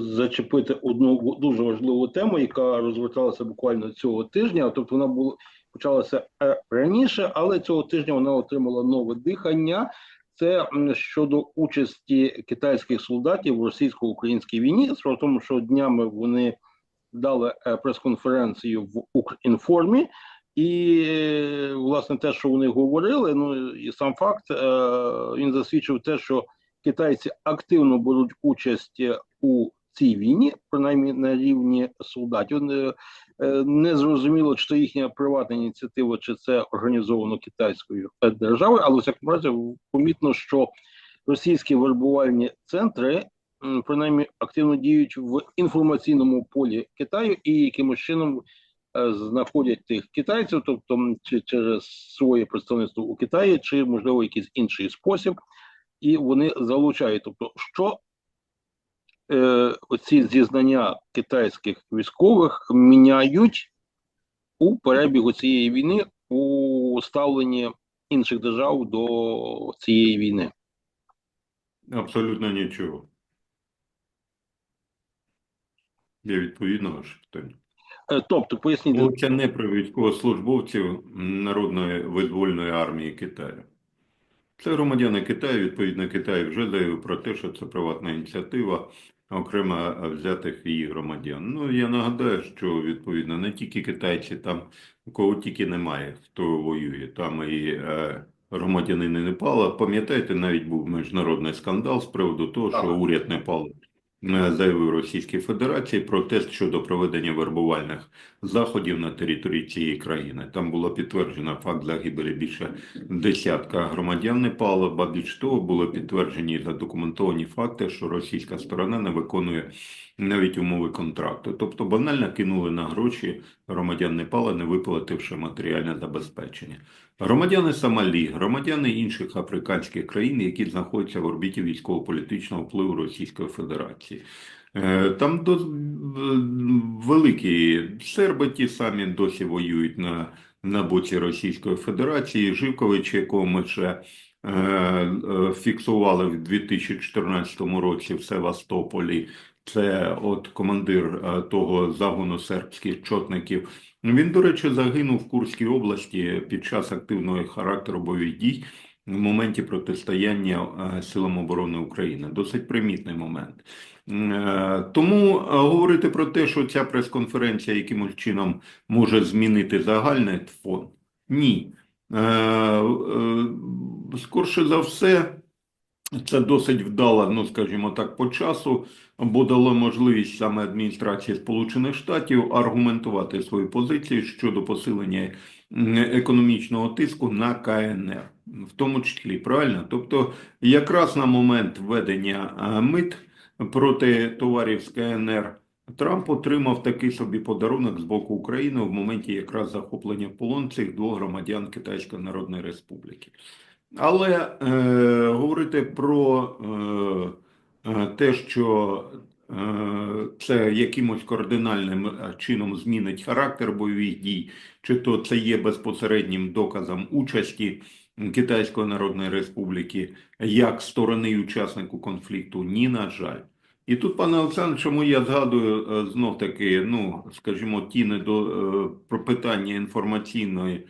зачепити одну дуже важливу тему, яка розверталася буквально цього тижня. Тобто вона була почалася е, раніше, але цього тижня вона отримала нове дихання. Це щодо участі китайських солдатів в російсько-українській війні. Справа в тому, що днями вони дали е, прес-конференцію в Укрінформі, і власне те, що вони говорили, ну і сам факт е, він засвідчив те, що китайці активно беруть участь у цій війні, принаймні на рівні солдатів. Не, е, зрозуміло, чи це їхня приватна ініціатива, чи це організовано китайською е, державою, але в всякому разі помітно, що російські вербувальні центри принаймні активно діють в інформаційному полі Китаю і якимось чином е, знаходять тих китайців, тобто чи через своє представництво у Китаї, чи можливо якийсь інший спосіб, і вони залучають. Тобто, що е, оці зізнання китайських військових міняють у перебігу цієї війни у ставленні інших держав до цієї війни. Абсолютно нічого. Я відповів на ваше питання. Е, тобто, поясніть, Мовиться не про військовослужбовців Народної визвольної армії Китаю. Це громадяни Китаю, відповідно, Китай вже заявив про те, що це приватна ініціатива окремо взятих її громадян. Ну, я нагадаю, що відповідно не тільки китайці, там кого тільки немає, хто воює, там і е, громадянини Непала. Пам'ятаєте, навіть був міжнародний скандал з приводу того, що уряд Непалу е, заявив Російській Федерації протест щодо проведення вербувальних заходів на території цієї країни. Там було підтверджено факт загибелі більше десятка громадян Непалу, ба більш того, були підтверджені задокументовані факти, що російська сторона не виконує навіть умови контракту. Тобто банально кинули на гроші громадян Непала, не виплативши матеріальне забезпечення. Громадяни Сомалі, громадяни інших африканських країн, які знаходяться в орбіті військово-політичного впливу Російської Федерації. Е, Там до, великі серби ті самі досі воюють на, на боці Російської Федерації. Живкович, якого ми ще е, е, фіксували в 2014 році в Севастополі, це от командир е, того загону сербських чотників. Він, до речі, загинув в Курській області під час активного характеру бойових дій в моменті протистояння е, силам оборони України. Досить примітний момент. Е, Тому говорити про те, що ця прес-конференція якимось чином може змінити загальний фон, ні. Скорше за все, це досить вдало, ну скажімо так, по часу, бо дало можливість саме адміністрації Сполучених Штатів аргументувати свою позицію щодо посилення економічного тиску на КНР, в тому числі, правильно? Тобто, якраз на момент введення мит проти товарів з КНР Трамп отримав такий собі подарунок з боку України в моменті якраз захоплення полон цих двох громадян Китайської Народної Республіки. Але е, говорити про е, е, те, що е, це якимось кардинальним е, чином змінить характер бойових дій, чи то це є безпосереднім доказом участі Китайської Народної Республіки як сторони учаснику конфлікту, ні, на жаль. І тут, пане Олександр, чому я згадую е, знов таки, ну, скажімо, ті недо, про питання інформаційної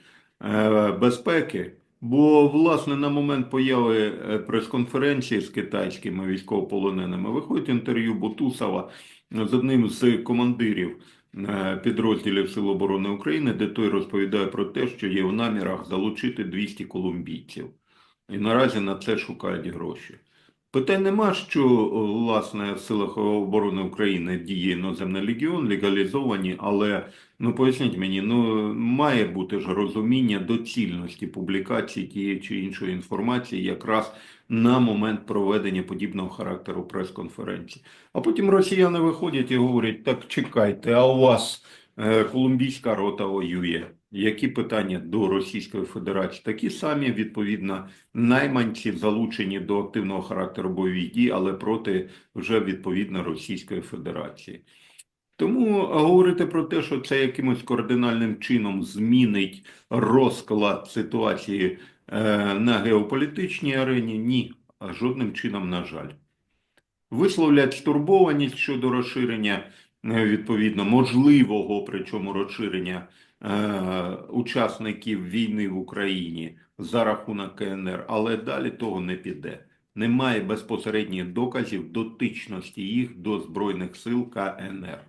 безпеки. Бо, власне, на момент появи е, прес-конференції з китайськими військовополоненими виходить інтерв'ю Бутусова з одним з командирів е, підрозділів Сил оборони України, де той розповідає про те, що є в намірах залучити 200 колумбійців. І наразі на це шукають гроші. Питань нема, що власне в силах оборони України діє іноземний легіон, легалізовані, але ну поясніть мені, ну має бути ж розуміння доцільності публікації тієї чи іншої інформації якраз на момент проведення подібного характеру прес-конференції. А потім росіяни виходять і говорять: так чекайте, а у вас е, колумбійська рота воює. Які питання до Російської Федерації? Такі самі, відповідно, найманці залучені до активного характеру бойових дій, але проти вже відповідно Російської Федерації. Тому говорити про те, що це якимось кардинальним чином змінить розклад ситуації е, на геополітичній арені, ні, жодним чином, на жаль. висловлять стурбованість щодо розширення, відповідно, можливого, причому розширення е, учасників війни в Україні за рахунок КНР, але далі того не піде. Немає безпосередніх доказів дотичності їх до Збройних сил КНР.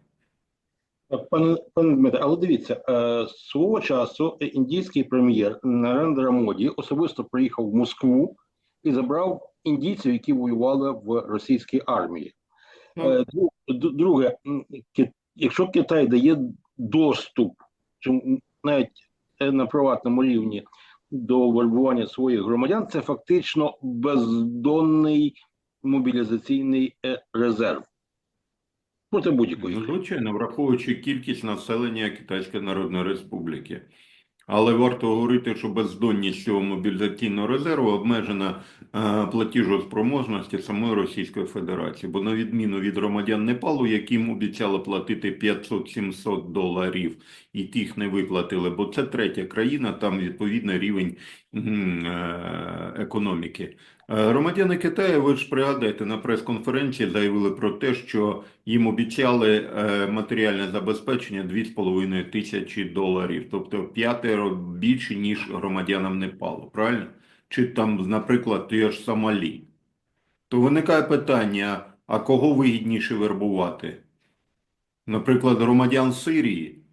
Пане, пане Дмитре, але дивіться, е, свого часу е, індійський прем'єр Нарендра Моді особисто приїхав в Москву і забрав індійців, які воювали в російській армії. Ну, Е, Друге, якщо Китай дає доступ, чи навіть е, на приватному рівні до вербування своїх громадян, це фактично бездонний мобілізаційний е, резерв проти будь-якої. Ну, звичайно, враховуючи кількість населення Китайської Народної Республіки. Але варто говорити, що бездонність цього мобілізаційного резерву обмежена е, платіжоспроможності самої Російської Федерації. Бо на відміну від громадян Непалу, яким обіцяли платити 500-700 доларів, і тих не виплатили, бо це третя країна, там відповідний рівень економіки. Е, Громадяни Китаю, ви ж пригадайте, на прес-конференції заявили про те, що їм обіцяли е, матеріальне забезпечення 2,5 тисячі доларів, тобто п'ятеро більше, ніж громадянам Непалу, правильно? Чи там, наприклад, ті ж Сомалі. То виникає питання, а кого вигідніше вербувати? Наприклад, громадян Сирії, е,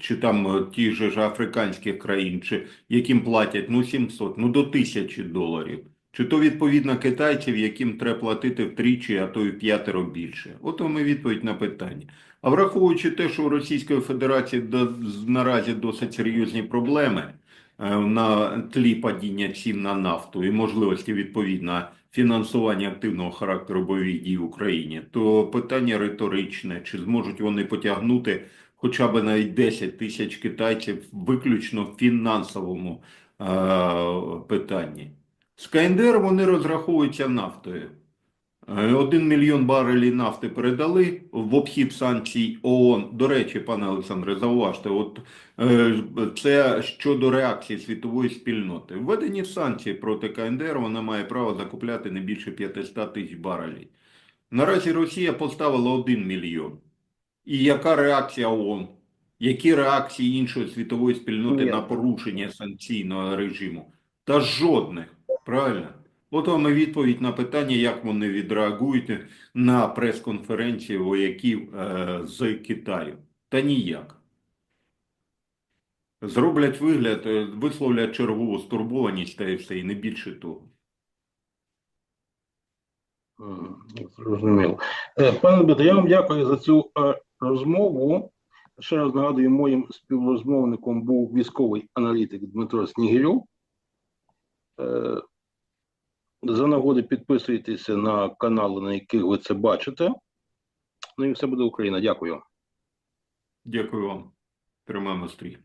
чи там е, ті ж африканських країн, чи яким платять ну 700, ну до 1000 доларів. Чи то відповідно китайців, яким треба платити втричі, а то й п'ятеро більше? От вам і відповідь на питання. А враховуючи те, що у Російської Федерації до, наразі досить серйозні проблеми е, на тлі падіння цін на нафту і можливості відповідно фінансування активного характеру бойових дій в Україні, то питання риторичне, чи зможуть вони потягнути хоча б навіть 10 тисяч китайців виключно в фінансовому е, питанні. З КНДР вони розраховуються нафтою. Е, Один мільйон барелів нафти передали в обхід санкцій ООН. До речі, пане Олександре, зауважте, от е, це щодо реакції світової спільноти. Введені санкції проти КНДР, вона має право закупляти не більше 500 тисяч барелів. Наразі Росія поставила 1 мільйон. І яка реакція ООН? Які реакції іншої світової спільноти Ні. на порушення санкційного режиму? Та жодних, правильно? От вам і відповідь на питання, як вони відреагують на прес-конференції вояків е, з Китаю. Та ніяк. Зроблять вигляд, е, висловлять чергову стурбованість та і все, і не більше того. Зрозуміло. Е, Пане Дмитро, я вам дякую за цю е, розмову. Ще раз нагадую, моїм співрозмовником був військовий аналітик Дмитро Снігирьов. Е, За нагоди підписуйтеся на канали, на яких ви це бачите. Ну і все буде Україна. Дякую. Дякую вам. Тримаємо стрій.